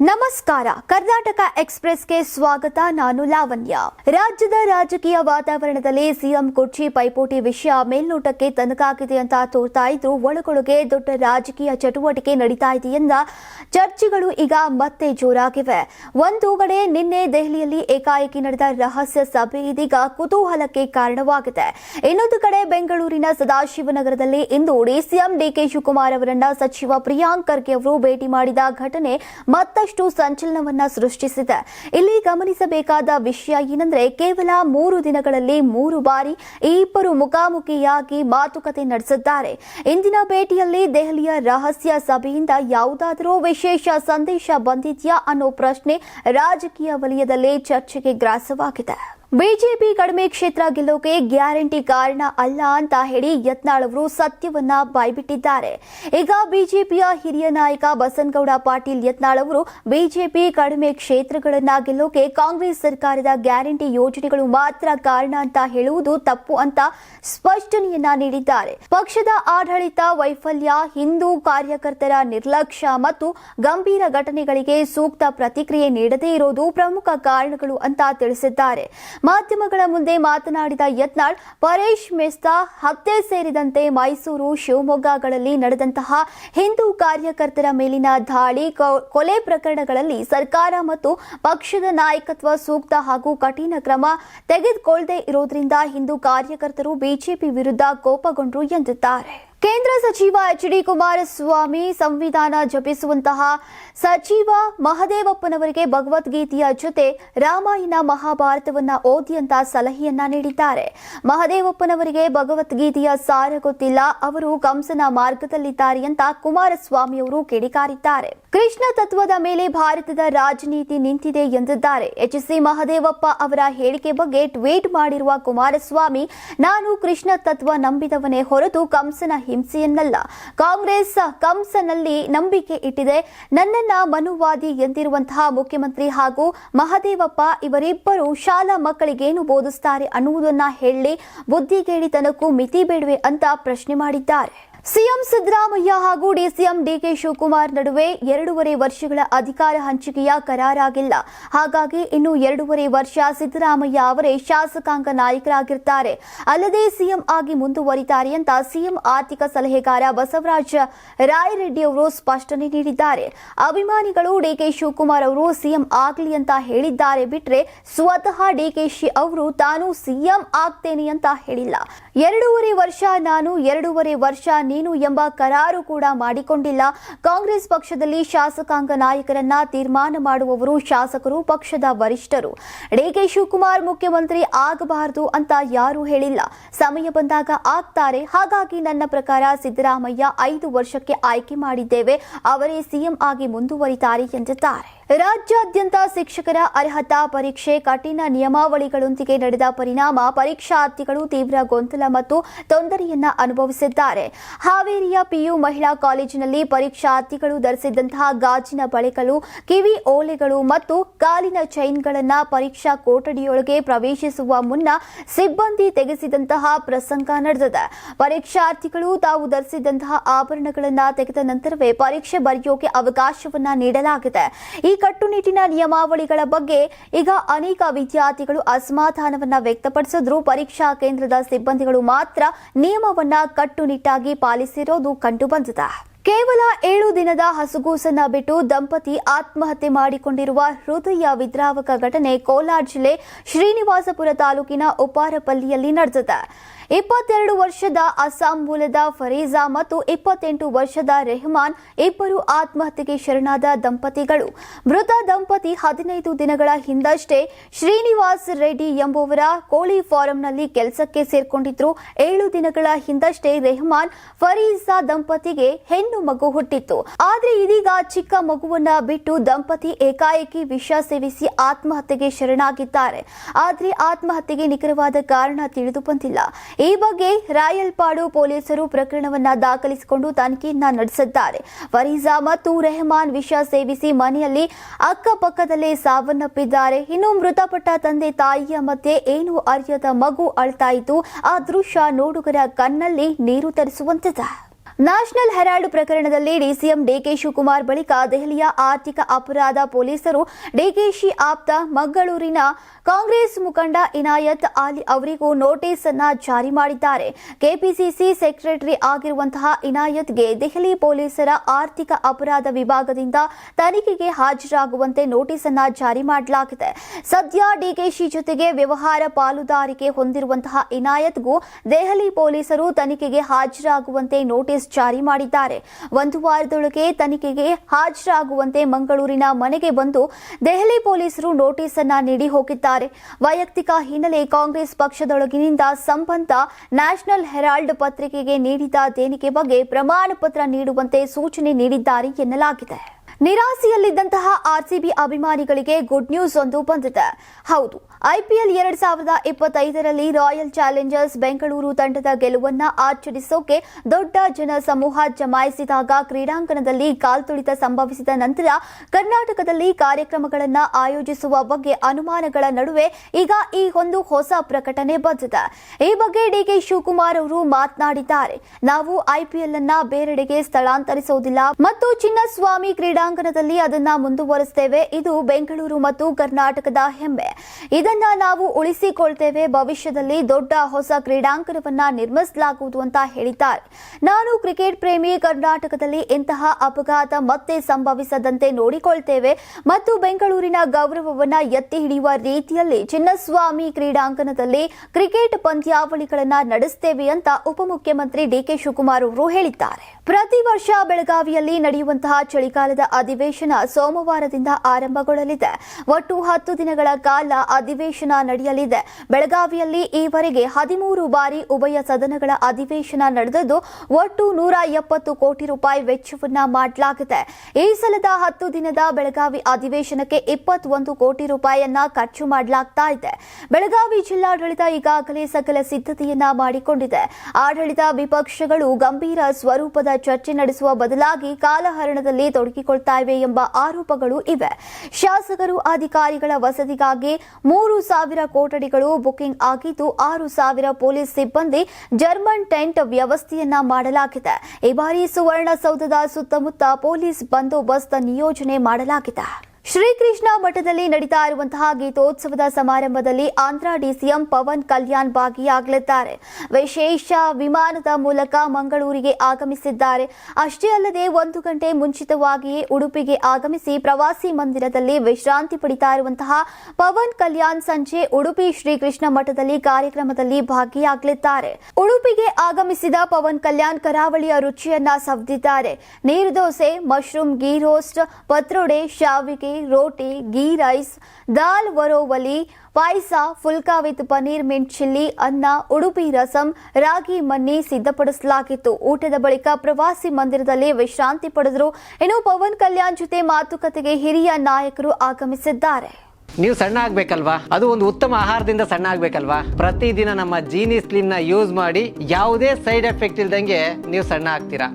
ನಮಸ್ಕಾರ. ಕರ್ನಾಟಕ ಎಕ್ಸ್ಪ್ರೆಸ್ಗೆ ಸ್ವಾಗತ. ನಾನು ಲಾವಣ್ಯ. ರಾಜ್ಯದ ರಾಜಕೀಯ ವಾತಾವರಣದಲ್ಲಿ ಸಿಎಂ ಕುರ್ಚಿ ಪೈಪೋಟಿ ವಿಷಯ ಮೇಲ್ನೋಟಕ್ಕೆ ತನಕಾಗಿದೆ ಅಂತ ತೋರ್ತಾ ಇದ್ರು. ಒಳಗೊಳಗೆ ದೊಡ್ಡ ರಾಜಕೀಯ ಚಟುವಟಿಕೆ ನಡೀತಾ ಇದೆ ಎಂದ ಚರ್ಚೆಗಳು ಈಗ ಮತ್ತೆ ಜೋರಾಗಿವೆ. ಒಂದು ಕಡೆ ನಿನ್ನೆ ದೆಹಲಿಯಲ್ಲಿ ಏಕಾಏಕಿ ನಡೆದ ರಹಸ್ಯ ಸಭೆ ಇದೀಗ ಕುತೂಹಲಕ್ಕೆ ಕಾರಣವಾಗಿದೆ. ಇನ್ನೊಂದು ಕಡೆ ಬೆಂಗಳೂರಿನ ಸದಾಶಿವನಗರದಲ್ಲಿ ಇಂದು ಡಿಸಿಎಂ ಡಿಕೆ ಶಿವಕುಮಾರ್ ಅವರನ್ನ ಸಚಿವ ಪ್ರಿಯಾಂಕ್ ಖರ್ಗೆ ಅವರು ಭೇಟಿ ಮಾಡಿದ ಘಟನೆ ಮತ್ತಷ್ಟು ಸಂಚಲನವನ್ನ ಸೃಷ್ಟಿಸಿದೆ. ಇಲ್ಲಿ ಗಮನಿಸಬೇಕಾದ ವಿಷಯ ಏನಂದ್ರೆ, ಕೇವಲ ಮೂರು ದಿನಗಳಲ್ಲಿ ಮೂರು ಬಾರಿ ಇಬ್ಬರು ಮುಖಾಮುಖಿಯಾಗಿ ಮಾತುಕತೆ ನಡೆಸಿದ್ದಾರೆ. ಇಂದಿನ ಭೇಟಿಯಲ್ಲಿ ದೆಹಲಿಯ ರಹಸ್ಯ ಸಭೆಯಿಂದ ಯಾವುದಾದರೂ ವಿಶೇಷ ಸಂದೇಶ ಬಂದಿದೆಯಾ ಅನ್ನೋ ಪ್ರಶ್ನೆ ರಾಜಕೀಯ ವಲಯದಲ್ಲಿ ಚರ್ಚೆಗೆ ಗ್ರಾಸವಾಗಿದೆ. ಬಿಜೆಪಿ ಕಡಿಮೆ ಕ್ಷೇತ್ರ ಗೆಲ್ಲೋಕೆ ಗ್ಯಾರಂಟಿ ಕಾರಣ ಅಲ್ಲ ಅಂತ ಹೇಳಿ ಯತ್ನಾಳ್ ಅವರು ಸತ್ಯವನ್ನ ಬಾಯ್ಬಿಟ್ಟಿದ್ದಾರೆ. ಈಗ ಬಿಜೆಪಿಯ ಹಿರಿಯ ನಾಯಕ ಬಸನಗೌಡ ಪಾಟೀಲ್ ಯತ್ನಾಳ್ ಅವರು ಬಿಜೆಪಿ ಕಡಿಮೆ ಕ್ಷೇತ್ರಗಳನ್ನ ಗೆಲ್ಲೋಕೆ ಕಾಂಗ್ರೆಸ್ ಸರ್ಕಾರದ ಗ್ಯಾರಂಟಿ ಯೋಜನೆಗಳು ಮಾತ್ರ ಕಾರಣ ಅಂತ ಹೇಳುವುದು ತಪ್ಪು ಅಂತ ಸ್ಪಷ್ಟನೆಯನ್ನ ನೀಡಿದ್ದಾರೆ. ಪಕ್ಷದ ಆಡಳಿತ ವೈಫಲ್ಯ, ಹಿಂದೂ ಕಾರ್ಯಕರ್ತರ ನಿರ್ಲಕ್ಷ್ಯ ಮತ್ತು ಗಂಭೀರ ಘಟನೆಗಳಿಗೆ ಸೂಕ್ತ ಪ್ರತಿಕ್ರಿಯೆ ನೀಡದೇ ಇರೋದು ಪ್ರಮುಖ ಕಾರಣಗಳು ಅಂತ ತಿಳಿಸಿದ್ದಾರೆ. ಮಾಧ್ಯಮಗಳ ಮುಂದೆ ಮಾತನಾಡಿದ ಯತ್ನಾಳ್, ಪರೇಶ್ ಮೆಸ್ತಾ ಹತ್ಯೆ ಸೇರಿದಂತೆ ಮೈಸೂರು ಶಿವಮೊಗ್ಗಗಳಲ್ಲಿ ನಡೆದಂತಹ ಹಿಂದೂ ಕಾರ್ಯಕರ್ತರ ಮೇಲಿನ ದಾಳಿ ಕೊಲೆ ಪ್ರಕರಣಗಳಲ್ಲಿ ಸರ್ಕಾರ ಮತ್ತು ಪಕ್ಷದ ನಾಯಕತ್ವ ಸೂಕ್ತ ಹಾಗೂ ಕಠಿಣ ಕ್ರಮ ತೆಗೆದುಕೊಳ್ಳದೇ ಇರೋದ್ರಿಂದ ಹಿಂದೂ ಕಾರ್ಯಕರ್ತರು ಬಿಜೆಪಿ ವಿರುದ್ಧ ಕೋಪಗೊಂಡರು ಎಂದಿದ್ದಾರೆ. ಕೇಂದ್ರ ಸಚಿವ ಎಚ್ ಡಿ ಕುಮಾರಸ್ವಾಮಿ ಸಂವಿಧಾನ ಜಪಿಸುವಂತಹ ಸಚಿವ ಮಹದೇವಪ್ಪನವರಿಗೆ ಭಗವದ್ಗೀತೆಯ ಜೊತೆ ರಾಮಾಯಣ ಮಹಾಭಾರತವನ್ನ ಓದಿ ಅಂತ ಸಲಹೆಯನ್ನ ನೀಡಿದ್ದಾರೆ. ಮಹದೇವಪ್ಪನವರಿಗೆ ಭಗವದ್ಗೀತೆಯ ಸಾರ ಗೊತ್ತಿಲ್ಲ. ಅವರು ಕಂಸನ ಮಾರ್ಗದಲ್ಲಿದ್ದಾರೆ ಅಂತ ಕುಮಾರಸ್ವಾಮಿ ಅವರು ಕಿಡಿಕಾರಿದ್ದಾರೆ. ಕೃಷ್ಣ ತತ್ವದ ಮೇಲೆ ಭಾರತದ ರಾಜನೀತಿ ನಿಂತಿದೆ ಎಂದಿದ್ದಾರೆ. ಎಚ್ ಸಿ ಮಹದೇವಪ್ಪ ಅವರ ಹೇಳಿಕೆ ಬಗ್ಗೆ ಟ್ವೀಟ್ ಮಾಡಿರುವ ಕುಮಾರಸ್ವಾಮಿ, ನಾನು ಕೃಷ್ಣ ತತ್ವ ನಂಬಿದವನೇ ಹೊರತು ಕಂಸನ ಹಿಂಸೆಯನ್ನಲ್ಲ. ಕಾಂಗ್ರೆಸ್ ಕಂಸನಲ್ಲಿ ನಂಬಿಕೆ ಇಟ್ಟಿದೆ. ನನ್ನನ್ನ ಮನುವಾದಿ ಎಂದಿರುವಂತಹ ಮುಖ್ಯಮಂತ್ರಿ ಹಾಗೂ ಮಹದೇವಪ್ಪ ಇವರಿಬ್ಬರು ಶಾಲಾ ಮಕ್ಕಳಿಗೇನು ಬೋಧಿಸ್ತಾರೆ ಅನ್ನುವುದನ್ನ ಹೇಳಿ ಬುದ್ಧಿಗೇಡಿತನಕ್ಕೂ ಮಿತಿ ಬೇಡವೆ ಅಂತ ಪ್ರಶ್ನೆ ಮಾಡಿದ್ದಾರೆ. ಸಿಎಂ ಸಿದ್ದರಾಮಯ್ಯ ಹಾಗೂ ಡಿಸಿಎಂ ಡಿಕೆ ಶಿವಕುಮಾರ್ ನಡುವೆ ಎರಡೂವರೆ ವರ್ಷಗಳ ಅಧಿಕಾರ ಹಂಚಿಕೆಯ ಕರಾರಾಗಿಲ್ಲ. ಹಾಗಾಗಿ ಇನ್ನು ಎರಡೂವರೆ ವರ್ಷ ಸಿದ್ದರಾಮಯ್ಯ ಅವರೇ ಶಾಸಕಾಂಗ ನಾಯಕರಾಗಿರ್ತಾರೆ. ಅಲ್ಲದೆ ಸಿಎಂ ಆಗಿ ಮುಂದುವರಿತಾರೆ ಅಂತ ಸಿಎಂ ಆರ್ಥಿಕ ಸಲಹೆಗಾರ ಬಸವರಾಜ ರಾಯರೆಡ್ಡಿ ಅವರು ಸ್ಪಷ್ಟನೆ ನೀಡಿದ್ದಾರೆ. ಅಭಿಮಾನಿಗಳು ಡಿಕೆ ಶಿವಕುಮಾರ್ ಅವರು ಸಿಎಂ ಆಗಲಿ ಅಂತ ಹೇಳಿದ್ದಾರೆ ಬಿಟ್ರೆ ಸ್ವತಃ ಡಿಕೆಶಿ ಅವರು ತಾನು ಸಿಎಂ ಆಗ್ತೇನೆ ಅಂತ ಹೇಳಿಲ್ಲ. ಎರಡೂವರೆ ವರ್ಷ ನಾನು ಎರಡೂವರೆ ವರ್ಷ ನೀನು ಎಂಬ ಕರಾರು ಕೂಡ ಮಾಡಿಕೊಂಡಿಲ್ಲ. ಕಾಂಗ್ರೆಸ್ ಪಕ್ಷದಲ್ಲಿ ಶಾಸಕಾಂಗ ನಾಯಕರನ್ನ ತೀರ್ಮಾನ ಮಾಡುವವರು ಶಾಸಕರು, ಪಕ್ಷದ ವರಿಷ್ಠರು. ಡಿಕೆ ಶಿವಕುಮಾರ್ ಮುಖ್ಯಮಂತ್ರಿ ಆಗಬಾರದು ಅಂತ ಯಾರೂ ಹೇಳಿಲ್ಲ. ಸಮಯ ಬಂದಾಗ ಆಗ್ತಾರೆ. ಹಾಗಾಗಿ ನನ್ನ ಪ್ರಕಾರ ಸಿದ್ದರಾಮಯ್ಯ ಐದು ವರ್ಷಕ್ಕೆ ಆಯ್ಕೆ ಮಾಡಿದ್ದೇವೆ. ಅವರೇ ಸಿಎಂ ಆಗಿ ಮುಂದುವರಿತಾರೆ ಎಂದಿದ್ದಾರೆ. ರಾಜ್ಯಾದ್ಯಂತ ಶಿಕ್ಷಕರ ಅರ್ಹತಾ ಪರೀಕ್ಷೆ, ಕಠಿಣ ನಿಯಮಾವಳಿಗಳೊಂದಿಗೆ ನಡೆದ ಪರಿಣಾಮ ಪರೀಕ್ಷಾರ್ಥಿಗಳು ತೀವ್ರ ಗೊಂದಲ ಮತ್ತು ತೊಂದರೆಯನ್ನ ಅನುಭವಿಸಿದ್ದಾರೆ. ಹಾವೇರಿಯ ಪಿಯು ಮಹಿಳಾ ಕಾಲೇಜಿನಲ್ಲಿ ಪರೀಕ್ಷಾರ್ಥಿಗಳು ಧರಿಸಿದ್ದಂತಹ ಗಾಜಿನ ಬಳೆಗಳು, ಕಿವಿ ಓಲೆಗಳು ಮತ್ತು ಕಾಲಿನ ಚೈನ್ಗಳನ್ನು ಪರೀಕ್ಷಾ ಕೊಠಡಿಯೊಳಗೆ ಪ್ರವೇಶಿಸುವ ಮುನ್ನ ಸಿಬ್ಬಂದಿ ತೆಗೆಸಿದಂತಹ ಪ್ರಸಂಗ ನಡೆದಿದೆ. ಪರೀಕ್ಷಾರ್ಥಿಗಳು ತಾವು ಧರಿಸಿದಂತಹ ಆಭರಣಗಳನ್ನು ತೆಗೆದ ನಂತರವೇ ಪರೀಕ್ಷೆ ಬರೆಯೋಕೆ ಅವಕಾಶವನ್ನ ನೀಡಲಾಗಿದೆ. ಈ ಕಟ್ಟುನಿಟ್ಟಿನ ನಿಯಮಾವಳಿಗಳ ಬಗ್ಗೆ ಈಗ ಅನೇಕ ವಿದ್ಯಾರ್ಥಿಗಳು ಅಸಮಾಧಾನವನ್ನ ವ್ಯಕ್ತಪಡಿಸಿದ್ರು. ಪರೀಕ್ಷಾ ಕೇಂದ್ರದ ಸಿಬ್ಬಂದಿಗಳು ಮಾತ್ರ ನಿಯಮವನ್ನ ಕಟ್ಟುನಿಟ್ಟಾಗಿ ಪಾಲಿಸಿರೋದು ಕಂಡುಬಂದಿದೆ. ಕೇವಲ ಏಳು ದಿನದ ಹಸುಗೂಸನ್ನ ಬಿಟ್ಟು ದಂಪತಿ ಆತ್ಮಹತ್ಯೆ ಮಾಡಿಕೊಂಡಿರುವ ಹೃದಯ ವಿದ್ರಾವಕ ಘಟನೆ ಕೋಲಾರ ಜಿಲ್ಲೆ ಶ್ರೀನಿವಾಸಪುರ ತಾಲೂಕಿನ ಉಪಾರಪಲ್ಲಿಯಲ್ಲಿ ನಡೆದಿದೆ. ಇಪ್ಪತ್ತೆರಡು ವರ್ಷದ ಅಸ್ಸಾಂ ಮೂಲದ ಫರೀಜಾ ಮತ್ತು ಇಪ್ಪತ್ತೆಂಟು ವರ್ಷದ ರೆಹಮಾನ್ ಇಬ್ಬರು ಆತ್ಮಹತ್ಯೆಗೆ ಶರಣಾದ ದಂಪತಿಗಳು. ಮೃತ ದಂಪತಿ ಹದಿನೈದು ದಿನಗಳ ಹಿಂದಷ್ಟೇ ಶ್ರೀನಿವಾಸ್ ರೆಡ್ಡಿ ಎಂಬುವರ ಕೋಳಿ ಫಾರಂನಲ್ಲಿ ಕೆಲಸಕ್ಕೆ ಸೇರ್ಕೊಂಡಿದ್ರು. ಏಳು ದಿನಗಳ ಹಿಂದಷ್ಟೇ ರೆಹಮಾನ್ ಫರೀಜಾ ದಂಪತಿಗೆ ಹೆಣ್ಣು ಮಗು ಹುಟ್ಟಿತ್ತು. ಆದರೆ ಇದೀಗ ಚಿಕ್ಕ ಮಗುವನ್ನ ಬಿಟ್ಟು ದಂಪತಿ ಏಕಾಏಕಿ ವಿಷ ಸೇವಿಸಿ ಆತ್ಮಹತ್ಯೆಗೆ ಶರಣಾಗಿದ್ದಾರೆ. ಆದರೆ ಆತ್ಮಹತ್ಯೆಗೆ ನಿಖರವಾದ ಕಾರಣ ತಿಳಿದು ಬಂದಿಲ್ಲ. ಈ ಬಗ್ಗೆ ರಾಯಲ್ಪಾಡು ಪೊಲೀಸರು ಪ್ರಕರಣವನ್ನ ದಾಖಲಿಸಿಕೊಂಡು ತನಿಖೆಯನ್ನ ನಡೆಸಿದ್ದಾರೆ. ಫರೀಜಾ ಮತ್ತು ರೆಹಮಾನ್ ವಿಷ ಸೇವಿಸಿ ಮನೆಯಲ್ಲಿ ಅಕ್ಕಪಕ್ಕದಲ್ಲೇ ಸಾವನ್ನಪ್ಪಿದ್ದಾರೆ. ಇನ್ನು ಮೃತಪಟ್ಟ ತಂದೆ ತಾಯಿಯ ಮಧ್ಯೆ ಏನು ಅರಿಯದ ಮಗು ಅಳ್ತಾ ಇದ್ದು, ಆ ದೃಶ್ಯ ನೋಡುಗರ ಕಣ್ಣಲ್ಲಿ ನೀರು ತರಿಸುವಂತಿದೆ. ನ್ಯಾಷನಲ್ ಹೆರಾಲ್ಡ್ ಪ್ರಕರಣದಲ್ಲಿ ಡಿಸಿಎಂ ಡಿಕೆ ಶಿವಕುಮಾರ್ ಬಳಿಕ ದೆಹಲಿಯ ಆರ್ಥಿಕ ಅಪರಾಧ ಪೊಲೀಸರು ಡಿಕೆಶಿ ಆಪ್ತ ಮಂಗಳೂರಿನ ಕಾಂಗ್ರೆಸ್ ಮುಖಂಡ ಇನಾಯತ್ ಅಲಿ ಅವರಿಗೂ ನೋಟಿಸ್ ಅನ್ನು ಜಾರಿ ಮಾಡಿದ್ದಾರೆ. ಕೆಪಿಸಿಸಿ ಸೆಕ್ರೆಟರಿ ಆಗಿರುವಂತಹ ಇನಾಯತ್ಗೆ ದೆಹಲಿ ಪೊಲೀಸರ ಆರ್ಥಿಕ ಅಪರಾಧ ವಿಭಾಗದಿಂದ ತನಿಖೆಗೆ ಹಾಜರಾಗುವಂತೆ ನೋಟಿಸ್ ಅನ್ನ ಜಾರಿ ಮಾಡಲಾಗಿದೆ. ಸದ್ಯ ಡಿಕೆಶಿ ಜೊತೆಗೆ ವ್ಯವಹಾರ ಪಾಲುದಾರಿಕೆ ಹೊಂದಿರುವಂತಹ ಇನಾಯತ್ಗೂ ದೆಹಲಿ ಪೊಲೀಸರು ತನಿಖೆಗೆ ಹಾಜರಾಗುವಂತೆ ನೋಟಿಸ್ ಜಾರಿ ಮಾಡಿದ್ದಾರೆ. ಒಂದು ವಾರದೊಳಗೆ ತನಿಖೆಗೆ ಹಾಜರಾಗುವಂತೆ ಮಂಗಳೂರಿನ ಮನೆಗೆ ಬಂದು ದೆಹಲಿ ಪೊಲೀಸರು ನೋಟಿಸ್ ಅನ್ನ ನೀಡಿ ಹೋಗಿದ್ದಾರೆ. ವೈಯಕ್ತಿಕ ಹಿನ್ನೆಲೆ ಕಾಂಗ್ರೆಸ್ ಪಕ್ಷದೊಳಗಿನಿಂದ ಸಂಬಂಧ ನ್ಯಾಷನಲ್ ಹೆರಾಲ್ಡ್ ಪತ್ರಿಕೆಗೆ ನೀಡಿದ ದೇಣಿಗೆ ಬಗ್ಗೆ ಪ್ರಮಾಣ ಪತ್ರ ನೀಡುವಂತೆ ಸೂಚನೆ ನೀಡಿದ್ದಾರೆ ಎನ್ನಲಾಗಿದೆ. ನಿರಾಸೆಯಲ್ಲಿದ್ದಂತಹ ಆರ್ಸಿಬಿ ಅಭಿಮಾನಿಗಳಿಗೆ ಗುಡ್ ನ್ಯೂಸ್ ಒಂದು ಬಂದಿದೆ. ಹೌದು ಐಪಿಎಲ್ ಎರಡ್ ಸಾವಿರದ ಇಪ್ಪತ್ತೈದರಲ್ಲಿ ರಾಯಲ್ ಚಾಲೆಂಜರ್ಸ್ ಬೆಂಗಳೂರು ತಂಡದ ಗೆಲುವನ್ನ ಆಚರಿಸೋಕೆ ದೊಡ್ಡ ಜನ ಸಮೂಹ ಜಮಾಯಿಸಿದಾಗ ಕ್ರೀಡಾಂಗಣದಲ್ಲಿ ಕಾಲ್ತುಳಿತ ಸಂಭವಿಸಿದ ನಂತರ ಕರ್ನಾಟಕದಲ್ಲಿ ಕಾರ್ಯಕ್ರಮಗಳನ್ನು ಆಯೋಜಿಸುವ ಬಗ್ಗೆ ಅನುಮಾನಗಳ ನಡುವೆ ಈಗ ಈ ಒಂದು ಹೊಸ ಪ್ರಕಟಣೆ ಬಂದಿದೆ. ಈ ಬಗ್ಗೆ ಡಿಕೆ ಶಿವಕುಮಾರ್ ಅವರು ಮಾತನಾಡಿದ್ದಾರೆ. ನಾವು ಐಪಿಎಲ್ ಅನ್ನ ಬೇರೆಡೆಗೆ ಸ್ಥಳಾಂತರಿಸುವುದಿಲ್ಲ ಮತ್ತು ಚಿನ್ನಸ್ವಾಮಿ ಕ್ರೀಡಾಂಗಣದಲ್ಲಿ ಅದನ್ನ ಮುಂದುವರಿಸುತ್ತೇವೆ ಇದು ಬೆಂಗಳೂರು ಮತ್ತು ಕರ್ನಾಟಕದ ಹೆಮ್ಮೆ. ಇದನ್ನ ನಾವು ಉಳಿಸಿಕೊಳ್ತೇವೆ. ಭವಿಷ್ಯದಲ್ಲಿ ದೊಡ್ಡ ಹೊಸ ಕ್ರೀಡಾಂಗಣವನ್ನ ನಿರ್ಮಿಸಲಾಗುವುದು ಅಂತ ಹೇಳಿದ್ದಾರೆ. ನಾನು ಕ್ರಿಕೆಟ್ ಪ್ರೇಮಿ ಕರ್ನಾಟಕದಲ್ಲಿ ಇಂತಹ ಅಪಘಾತ ಮತ್ತೆ ಸಂಭವಿಸದಂತೆ ನೋಡಿಕೊಳ್ತೇವೆ ಮತ್ತು ಬೆಂಗಳೂರಿನ ಗೌರವವನ್ನ ಎತ್ತಿ ಹಿಡಿಯುವ ರೀತಿಯಲ್ಲಿ ಚಿನ್ನಸ್ವಾಮಿ ಕ್ರೀಡಾಂಗಣದಲ್ಲಿ ಕ್ರಿಕೆಟ್ ಪಂದ್ಯಾವಳಿಗಳನ್ನ ನಡೆಸುತ್ತೇವೆ ಅಂತ ಉಪಮುಖ್ಯಮಂತ್ರಿ ಡಿಕೆ ಶಿವಕುಮಾರ್ ಅವರು ಹೇಳಿದ್ದಾರೆ. ಪ್ರತಿ ವರ್ಷ ಬೆಳಗಾವಿಯಲ್ಲಿ ನಡೆಯುವಂತಹ ಚಳಿಗಾಲದ ಅಧಿವೇಶನ ಸೋಮವಾರದಿಂದ ಆರಂಭಗೊಳ್ಳಲಿದೆ. ಒಟ್ಟು ಹತ್ತು ದಿನಗಳ ಕಾಲ ಅಧಿವೇಶನ ನಡೆಯಲಿದೆ. ಬೆಳಗಾವಿಯಲ್ಲಿ ಈವರೆಗೆ ಹದಿಮೂರು ಬಾರಿ ಉಭಯ ಸದನಗಳ ಅಧಿವೇಶನ ನಡೆದದ್ದು ಒಟ್ಟು ನೂರ ಎಪ್ಪತ್ತು ಕೋಟಿ ರೂಪಾಯಿ ವೆಚ್ಚವನ್ನ ಮಾಡಲಾಗಿದೆ. ಈ ಸಲದ ಹತ್ತು ದಿನದ ಬೆಳಗಾವಿ ಅಧಿವೇಶನಕ್ಕೆ ಇಪ್ಪತ್ತೊಂದು ಕೋಟಿ ರೂಪಾಯಿಯನ್ನ ಖರ್ಚು ಮಾಡಲಾಗ್ತಾ ಇದೆ. ಬೆಳಗಾವಿ ಜಿಲ್ಲಾಡಳಿತ ಈಗಾಗಲೇ ಸಕಲ ಸಿದ್ಧತೆಯನ್ನ ಮಾಡಿಕೊಂಡಿದೆ. ಆಡಳಿತ ವಿಪಕ್ಷಗಳು ಗಂಭೀರ ಸ್ವರೂಪದ ಚರ್ಚೆ ನಡೆಸುವ ಬದಲಾಗಿ ಕಾಲಹರಣದಲ್ಲಿ ತೊಡಗಿಕೊಳ್ತಾ ಇವೆ ಎಂಬ ಆರೋಪಗಳು ಇವೆ. ಶಾಸಕರು ಅಧಿಕಾರಿಗಳ ವಸತಿಗಾಗಿ ಮೂರು ಸಾವಿರ ಕೊಠಡಿಗಳು ಬುಕಿಂಗ್ ಆಗಿದ್ದು, ಆರು ಸಾವಿರ ಪೊಲೀಸ್ ಸಿಬ್ಬಂದಿ ಜರ್ಮನ್ ಟೆಂಟ್ ವ್ಯವಸ್ಥೆಯನ್ನ ಮಾಡಲಾಗಿದೆ. ಈ ಬಾರಿ ಸುವರ್ಣಸೌಧದ ಸುತ್ತಮುತ್ತ ಪೊಲೀಸ್ ಬಂದೋಬಸ್ತ್ ನಿಯೋಜನೆ ಮಾಡಲಾಗಿದೆ. ಶ್ರೀಕೃಷ್ಣ ಮಠದಲ್ಲಿ ನಡೀತಾ ಇರುವಂತಹ ಗೀತೋತ್ಸವದ ಸಮಾರಂಭದಲ್ಲಿ ಆಂಧ್ರ ಡಿಸಿಎಂ ಪವನ್ ಕಲ್ಯಾಣ್ ಭಾಗಿಯಾಗಲಿದ್ದಾರೆ. ವಿಶೇಷ ವಿಮಾನದ ಮೂಲಕ ಮಂಗಳೂರಿಗೆ ಆಗಮಿಸಿದ್ದಾರೆ. ಅಷ್ಟೇ ಅಲ್ಲದೆ ಒಂದು ಗಂಟೆ ಮುಂಚಿತವಾಗಿಯೇ ಉಡುಪಿಗೆ ಆಗಮಿಸಿ ಪ್ರವಾಸಿ ಮಂದಿರದಲ್ಲಿ ವಿಶ್ರಾಂತಿ ಪಡಿತಾ ಇರುವಂತಹ ಪವನ್ ಕಲ್ಯಾಣ್ ಸಂಜೆ ಉಡುಪಿ ಶ್ರೀಕೃಷ್ಣ ಮಠದಲ್ಲಿ ಕಾರ್ಯಕ್ರಮದಲ್ಲಿ ಭಾಗಿಯಾಗಲಿದ್ದಾರೆ. ಉಡುಪಿಗೆ ಆಗಮಿಸಿದ ಪವನ್ ಕಲ್ಯಾಣ್ ಕರಾವಳಿಯ ರುಚಿಯನ್ನ ಸವದಿದ್ದಾರೆ. Neer dosa, mushroom ghee roast, patrode, shavige roti ghee rice, dal ವರೋವಲಿ, payasa, phulka with paneer, mint chilli, ಅನ್ನ, ಉಡುಪಿ ರಸಂ, ರಾಗಿ, ಮನ್ನಿ ಸಿದ್ಧಪಡಿಸಲಾಗಿತ್ತು. ಊಟದ ಬಳಿಕ ಪ್ರವಾಸಿ ಮಂದಿರದಲ್ಲಿ ವಿಶ್ರಾಂತಿ ಪಡೆದರು. ಇನ್ನು ಪವನ್ ಕಲ್ಯಾಣ್ ಜೊತೆ ಮಾತುಕತೆಗೆ ಹಿರಿಯ ನಾಯಕರು ಆಗಮಿಸಿದ್ದಾರೆ. ನೀವು ಸಣ್ಣ ಆಗ್ಬೇಕಲ್ವಾ? ಅದು ಒಂದು ಉತ್ತಮ ಆಹಾರದಿಂದ ಸಣ್ಣ ಆಗ್ಬೇಕಲ್ವಾ? ಪ್ರತಿದಿನ ನಮ್ಮ ಜೀನಿ ಸ್ಲಿಮ್ನ ಯೂಸ್ ಮಾಡಿ ಯಾವುದೇ ಸೈಡ್ ಎಫೆಕ್ಟ್ ಇಲ್ದಂಗೆ ನೀವು ಸಣ್ಣ ಆಗ್ತೀರಾ?